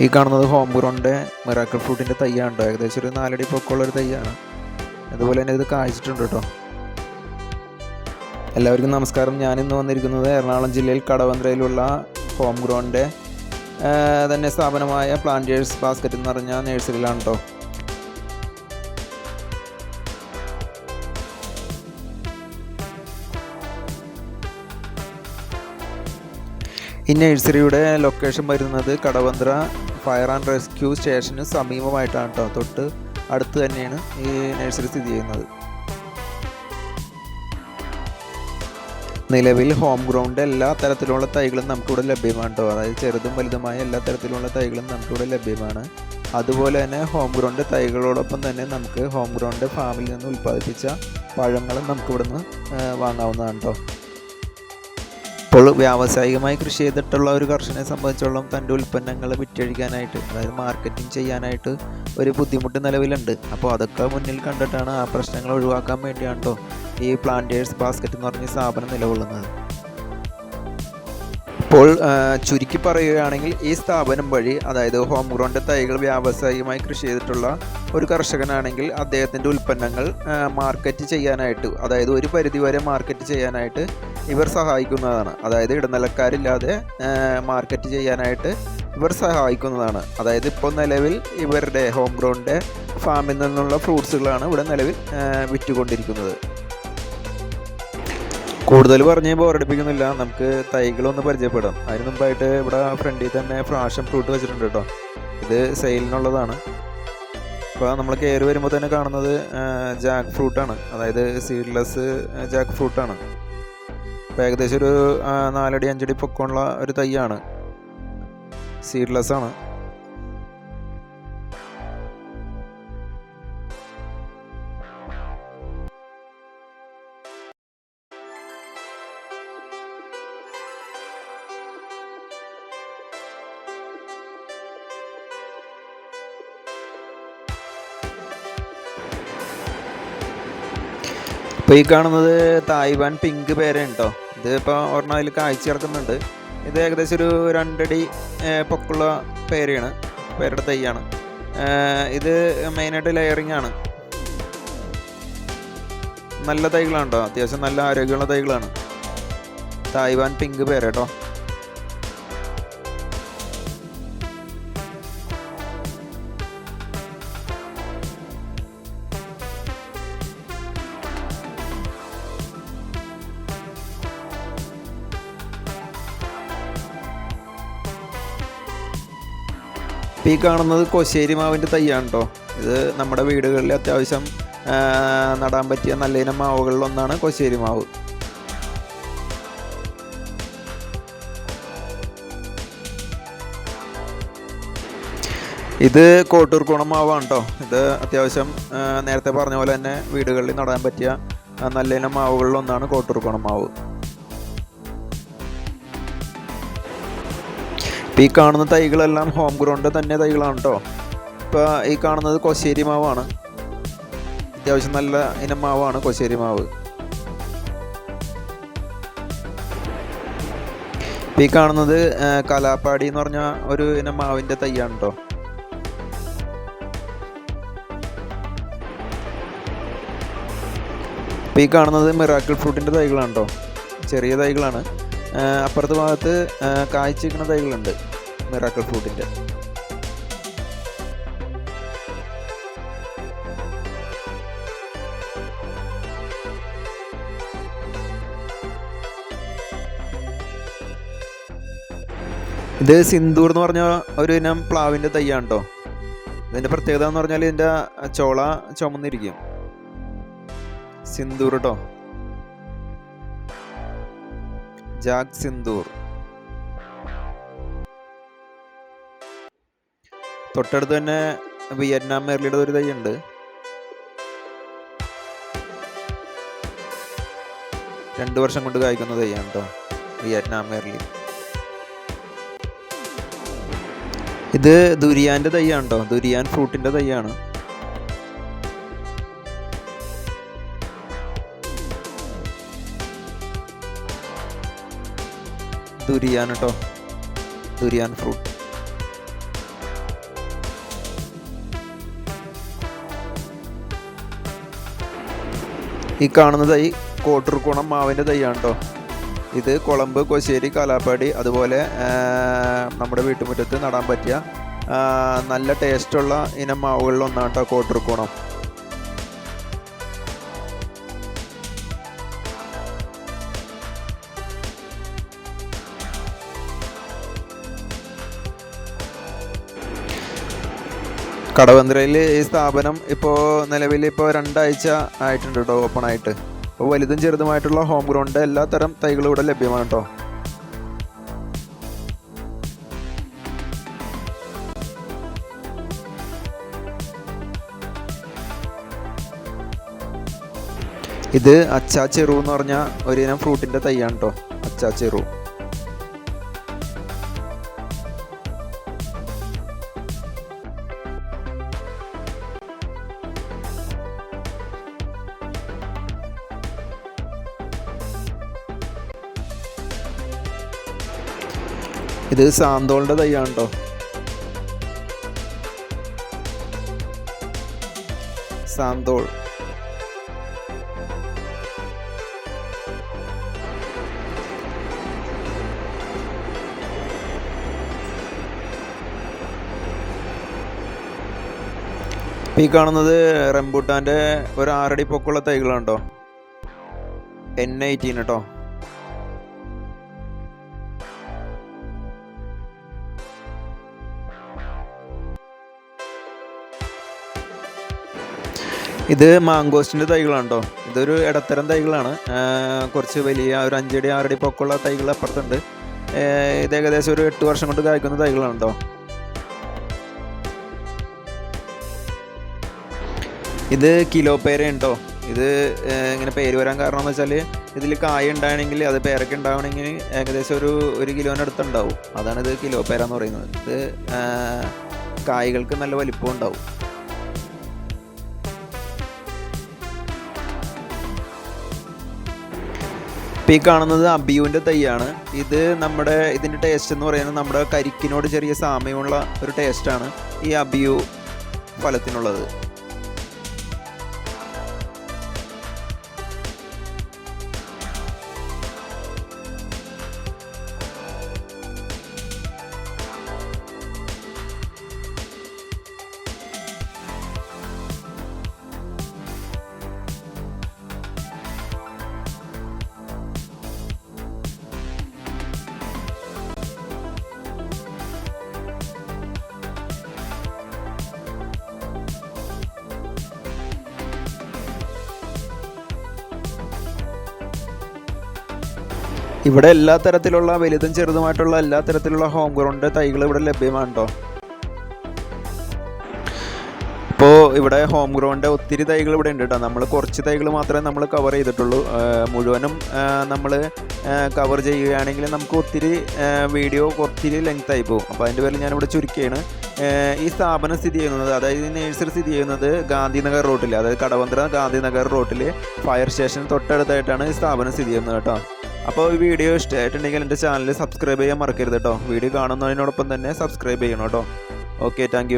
ഈ കാണുന്നത് home ഗ്രൗണ്ടിന്റെ miracle ഫ്രൂട്ടിന്റെ തയ്യാണ് കേട്ടോ ഏകദേശം ഒരു നാലടി പൊക്കമുള്ള ഒരു തയ്യാണ്. അതുപോലെ തന്നെ ഇത് കായ്ച്ചിട്ടുണ്ട് കേട്ടോ. എല്ലാവർക്കും നമസ്കാരം. ഞാൻ ഇന്ന് വന്നിരിക്കുന്നത് എറണാകുളം ജില്ലയിൽ കടവന്ത്രയിലുള്ള ഹോം ഗ്രൗണ്ടിന്റെ തന്നെ സ്ഥാപനമായ പ്ലാന്റേഴ്സ് ബാസ്ക്കറ്റ് എന്ന് പറഞ്ഞ നഴ്സറിയിലാണ് കേട്ടോ. ഈ നഴ്സറിയുടെ ലൊക്കേഷൻ വരുന്നത് കടവന്ത്ര ഫയർ ആൻഡ് റെസ്ക്യൂ സ്റ്റേഷന് സമീപമായിട്ടാണ് കേട്ടോ. തൊട്ട് അടുത്ത് തന്നെയാണ് ഈ നഴ്സറി സ്ഥിതി ചെയ്യുന്നത്. നിലവിൽ ഹോം ഗ്രൗണ്ട് എല്ലാ തരത്തിലുള്ള തൈകളും നമുക്കിവിടെ ലഭ്യമാണ് കേട്ടോ. അതായത് ചെറുതും വലുതുമായ എല്ലാ തരത്തിലുള്ള തൈകളും നമുക്കിവിടെ ലഭ്യമാണ്. അതുപോലെ തന്നെ ഹോം ഗ്രൗണ്ട് തൈകളോടൊപ്പം തന്നെ നമുക്ക് ഹോം ഗ്രൗണ്ട് ഫാമിൽ നിന്ന് ഉൽപ്പാദിപ്പിച്ച പഴങ്ങളും നമുക്കിവിടുന്ന് വാങ്ങാവുന്നതാണ് കേട്ടോ. ഇപ്പോൾ വ്യാവസായികമായി കൃഷി ചെയ്തിട്ടുള്ള ഒരു കർഷകനെ സംബന്ധിച്ചോളം തന്റെ ഉൽപ്പന്നങ്ങൾ വിറ്റഴിക്കാനായിട്ട് അതായത് മാർക്കറ്റിംഗ് ചെയ്യാനായിട്ട് ഒരു ബുദ്ധിമുട്ട് നിലവിലുണ്ട്. അപ്പോൾ അതൊക്കെ മുന്നിൽ കണ്ടിട്ടാണ് ആ പ്രശ്നങ്ങൾ ഒഴിവാക്കാൻ വേണ്ടിയാണ് ഈ പ്ലാന്റേഴ്സ് ബാസ്ക്കറ്റ് എന്ന് പറഞ്ഞ സ്ഥാപനം നിലകൊള്ളുന്നത്. ഇപ്പോൾ ചുരുക്കി പറയുകയാണെങ്കിൽ ഈ സ്ഥാപനം വഴി അതായത് ഹോം ഗ്രൗണ്ട് തൈകൾ വ്യാവസായികമായി കൃഷി ചെയ്തിട്ടുള്ള ഒരു കർഷകനാണെങ്കിൽ അദ്ദേഹത്തിന്റെ ഉൽപ്പന്നങ്ങൾ മാർക്കറ്റ് ചെയ്യാനായിട്ട് അതായത് ഒരു പരിധിവരെ മാർക്കറ്റ് ചെയ്യാനായിട്ട് ഇവർ സഹായിക്കുന്നതാണ്. അതായത് ഇടനിലക്കാരില്ലാതെ മാർക്കറ്റ് ചെയ്യാനായിട്ട് ഇവർ സഹായിക്കുന്നതാണ്. അതായത് ഇപ്പോൾ നിലവിൽ ഇവരുടെ ഹോം ഗ്രൗണ്ടിന്റെ ഫാമിൽ നിന്നുള്ള ഫ്രൂട്ട്സുകളാണ് ഇവിടെ നിലവിൽ വിറ്റുകൊണ്ടിരിക്കുന്നത്. കൂടുതൽ പറഞ്ഞ് ബോറടിപ്പിക്കുന്നില്ല. നമുക്ക് തൈകളൊന്ന് പരിചയപ്പെടാം. അതിന് മുമ്പായിട്ട് ഇവിടെ ഫ്രണ്ടിൽ തന്നെ ഫ്രാഷൻ ഫ്രൂട്ട് വെച്ചിട്ടുണ്ട് കേട്ടോ. ഇത് സെയിലിനുള്ളതാണ് അപ്പോൾ നമ്മൾ കയറി വരുമ്പോൾ തന്നെ കാണുന്നത് ജാക്ക് ഫ്രൂട്ടാണ് അതായത് സീഡ്ലെസ് ജാക്ക് ഫ്രൂട്ടാണ് അപ്പോൾ ഏകദേശം ഒരു നാലടി അഞ്ചടി പൊക്കമുള്ള ഒരു തൈയാണ്. സീഡ്ലെസ് ആണ്. ഇപ്പോൾ ഈ കാണുന്നത് തായ്വാൻ പിങ്ക് പേരയാണ് കേട്ടോ ഇത് ഇപ്പോൾ ഒരെണ്ണം അതിൽ കാഴ്ച കിടക്കുന്നുണ്ട് ഇത് ഏകദേശം ഒരു രണ്ടടി പൊക്കുള്ള പേരയാണ് പേരുടെ തൈയാണ്. ഇത് മെയിനായിട്ട് ലെയറിംഗ് ആണ്. നല്ല തൈകളാണ് കേട്ടോ അത്യാവശ്യം നല്ല ആരോഗ്യമുള്ള തൈകളാണ്. തായ്വാൻ പിങ്ക് പേര കേട്ടോ ഈ കാണുന്നത് കൊശ്ശേരി മാവിന്റെ തൈയാണ് കേട്ടോ ഇത് നമ്മുടെ വീടുകളിൽ അത്യാവശ്യം നടാൻ പറ്റിയ നല്ല മാവുകളിലൊന്നാണ് കൊശ്ശേരി മാവ്. ഇത് കോട്ടൂർക്കോണം മാവാണ് കേട്ടോ ഇത് അത്യാവശ്യം നേരത്തെ പറഞ്ഞ പോലെ തന്നെ വീടുകളിൽ നടാൻ പറ്റിയ നല്ല മാവുകളിലൊന്നാണ് കോട്ടൂർക്കോണം മാവ്. ഇപ്പോൾ ഈ കാണുന്ന തൈകളെല്ലാം ഹോം ഗ്രൗണ്ട് തന്നെ തൈകളാണ് കേട്ടോ ഇപ്പോൾ ഈ കാണുന്നത് കൊശ്ശേരി മാവാണ്. അത്യാവശ്യം നല്ല ഇനം മാവാണ് കൊശ്ശേരി മാവ്. ഇപ്പോൾ ഈ കാണുന്നത് കലാപ്പാടി എന്ന് പറഞ്ഞ ഒരു ഇനം മാവിന്റെ തൈയാണ് കേട്ടോ ഇപ്പോൾ ഈ കാണുന്നത് മിറാക്കിൾ ഫ്രൂട്ടിന്റെ തൈകളാണ് കേട്ടോ ചെറിയ തൈകളാണ്. അപ്പുറത്തെ ഭാഗത്ത് കായ്ച്ചിരിക്കുന്ന തൈകളുണ്ട്. മിറാക്കിൾ ഫ്രൂട്ടിന്റെ ഇത് സിന്ദൂർ എന്ന് പറഞ്ഞ ഒരു ഇനം പ്ലാവിന്റെ തൈയാണ് കേട്ടോ ഇതിന്റെ പ്രത്യേകത എന്ന് പറഞ്ഞാൽ ഇതിന്റെ ചോള ചുമന്നിരിക്കും. സിന്ദൂർ കേട്ടോ ജാഗ് സിന്ദൂർ. തൊട്ടടുത്ത് തന്നെ വിയറ്റ്നാം മെർലിയുടെ ഒരു തൈ ഉണ്ട് രണ്ട് വർഷം കൊണ്ട് കായ്ക്കുന്ന തൈയാണ് കേട്ടോ വിയറ്റ്നാം മെർലി ഇത് ദുരിയാന്റെ തൈയാണ് കേട്ടോ ദുരിയാൻ ഫ്രൂട്ടിന്റെ തൈയാണ്. ദുരിയാൻ കേട്ടോ ദുരിയാൻ ഫ്രൂട്ട് ഈ കാണുന്ന തൈ കോട്ടൂർക്കുണം മാവിന്റെ തൈയാണ് കേട്ടോ ഇത് കുളമ്പ് കൊശ്ശേരി കാലാപ്പാടി അതുപോലെ നമ്മുടെ വീട്ടുമുറ്റത്ത് നടാൻ പറ്റിയ നല്ല ടേസ്റ്റുള്ള ഇനം മാവുകളിലൊന്നാണ് കേട്ടോ കോട്ടൂർക്കുണം കടവന്ത്രയിൽ ഈ സ്ഥാപനം ഇപ്പോൾ നിലവിൽ ഇപ്പോൾ രണ്ടാഴ്ച ആയിട്ടുണ്ട് കേട്ടോ ഓപ്പൺ ആയിട്ട്. അപ്പോൾ വലുതും ചെറുതുമായിട്ടുള്ള ഹോം ഗ്രൗണ്ട് എല്ലാ തരം തൈകളും ഇവിടെ ലഭ്യമാണ് കേട്ടോ ഇത് അച്ചാ ചെറു എന്ന് പറഞ്ഞ ഒരിനം ഫ്രൂട്ടിന്റെ തൈയാണ് കേട്ടോ അച്ചാ ചെറു. ഇത് സാന്തോളിന്റെ തൈയാണ് കേട്ടോ സാന്തോൾ. ഈ കാണുന്നത് റംബൂട്ടാന്റെ ഒരു ആറടി പൊക്കുള്ള തൈകളാണ് കേട്ടോ എൻ എയ്റ്റീൻ കേട്ടോ ഇത് മാങ്കോസ്റ്റിന്റെ തൈകളാണ് ഇതൊരു ഇടത്തരം തൈകളാണ്. കുറച്ച് വലിയ ഒരു അഞ്ചടി ആറടി പൊക്കമുള്ള തൈകൾ അപ്പുറത്തുണ്ട്. ഇത് ഏകദേശം ഒരു എട്ട് വർഷം കൊണ്ട് കായ്ക്കുന്ന തൈകളാണ് ഇത് കിലോ പേര ഉണ്ടോ ഇത് ഇങ്ങനെ പേര് വരാൻ കാരണം എന്ന് വെച്ചാൽ ഇതിൽ കായ ഉണ്ടാകണമെങ്കിൽ അത് പേരൊക്കെ ഉണ്ടാവണമെങ്കിൽ ഏകദേശം ഒരു ഒരു കിലോന്റെ അടുത്ത് ഉണ്ടാവും അതാണ് ഇത് കിലോ പേര എന്ന് പറയുന്നത്. ഇത് കായ്കൾക്ക് നല്ല വലിപ്പം ഉണ്ടാവും. ഇപ്പം ഈ കാണുന്നത് അബിയുവിന്റെ തൈയാണ്. ഇത് നമ്മുടെ ഇതിന്റെ ടേസ്റ്റ് എന്ന് പറയുന്നത് നമ്മുടെ കരിക്കിനോട് ചെറിയ സാമ്യമുള്ള ഒരു ടേസ്റ്റാണ് ഈ അബിയു ഫലത്തിനുള്ളത്. ഇവിടെ എല്ലാ തരത്തിലുള്ള വലുതും ചെറുതുമായിട്ടുള്ള എല്ലാ തരത്തിലുള്ള ഹോം ഗ്രൗണ്ട് തൈകൾ ഇവിടെ ലഭ്യമാണ് ഇപ്പോൾ ഇവിടെ ഹോം ഗ്രൗണ്ട് ഒത്തിരി തൈകൾ ഇവിടെ ഉണ്ട് കേട്ടോ. നമ്മൾ കുറച്ച് തൈകൾ മാത്രമേ നമ്മൾ കവർ ചെയ്തിട്ടുള്ളൂ. മുഴുവനും നമ്മൾ കവർ ചെയ്യുകയാണെങ്കിൽ നമുക്ക് ഒത്തിരി വീഡിയോ ഒത്തിരി ലെങ്ത് ആയി പോകും. അപ്പോൾ അതിന്റെ പേരിൽ ഞാനിവിടെ ചുരുക്കിയാണ്. ഈ സ്ഥാപനം സ്ഥിതി ചെയ്യുന്നത് അതായത് നേഴ്സറി സ്ഥിതി ചെയ്യുന്നത് ഗാന്ധിനഗർ റോട്ടിൽ അതായത് കടവന്ത്ര ഗാന്ധിനഗർ റോട്ടിൽ ഫയർ സ്റ്റേഷൻ തൊട്ടടുത്തായിട്ടാണ് ഈ സ്ഥാപനം സ്ഥിതി ചെയ്യുന്നത് കേട്ടോ. അപ്പോൾ ഈ വീഡിയോ ഇഷ്ടമായിട്ടുണ്ടെങ്കിൽ എന്റെ ചാനൽ സബ്സ്ക്രൈബ് ചെയ്യാൻ മറക്കരുത് കേട്ടോ. വീഡിയോ കാണുന്നതിനോടൊപ്പം തന്നെ സബ്സ്ക്രൈബ് ചെയ്യണം കേട്ടോ. Okay thank